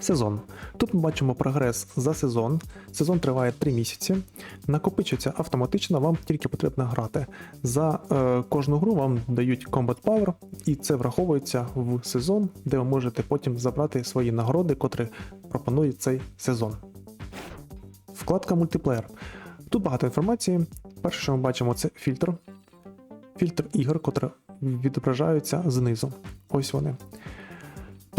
Сезон. Тут ми бачимо прогрес за сезон. Сезон триває 3 місяці. Накопичується автоматично, вам тільки потрібно грати. За е, кожну гру вам дають Combat Power, і це враховується в сезон, де ви можете потім забрати свої нагороди, котрі пропонує цей сезон. Вкладка мультиплеєр. Тут багато інформації. Перше, що ми бачимо, це фільтр. Фільтр ігор, котрі відображаються знизу. Ось вони.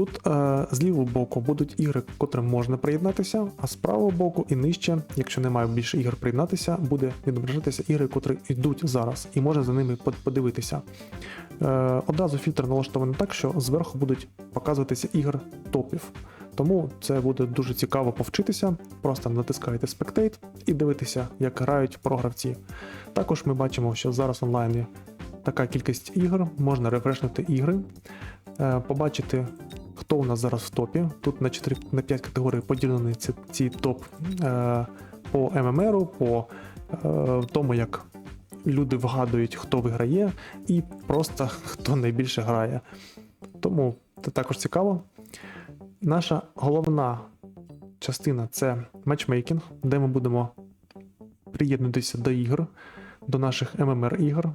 Тут е, з лівого боку будуть ігри, котрим можна приєднатися, а з правого боку і нижче, якщо немає більше ігор приєднатися, буде відображатися ігри, котрі йдуть зараз, і можна за ними подивитися. Е, одразу фільтр налаштований так, що зверху будуть показуватися ігр топів. Тому це буде дуже цікаво повчитися. Просто натискаєте Spectate і дивитися, як грають програвці. Також ми бачимо, що зараз онлайн така кількість ігор, можна рефрешнути ігри, е, побачити, хто у нас зараз в топі. Тут на 4, на 5 категорій поділені ці, ці топ е, по ММРу, по е, тому, як люди вгадують, хто виграє, і просто хто найбільше грає. Тому це також цікаво. Наша головна частина це матчмейкінг, де ми будемо приєднатися до ігор, до наших MMR ігор.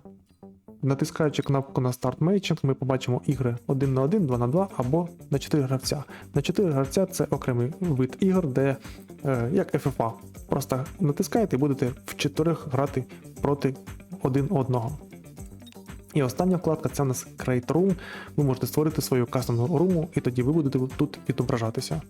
Натискаючи кнопку на старт мейчинг, ми побачимо ігри 1 на 1, 2 на 2 або на 4 гравця. На 4 гравця це окремий вид ігор, де е, як FFA. Просто натискаєте і будете в чотирьох грати проти один одного. І остання вкладка це у нас Create Room. Ви можете створити свою кастомну руму, і тоді ви будете тут відображатися.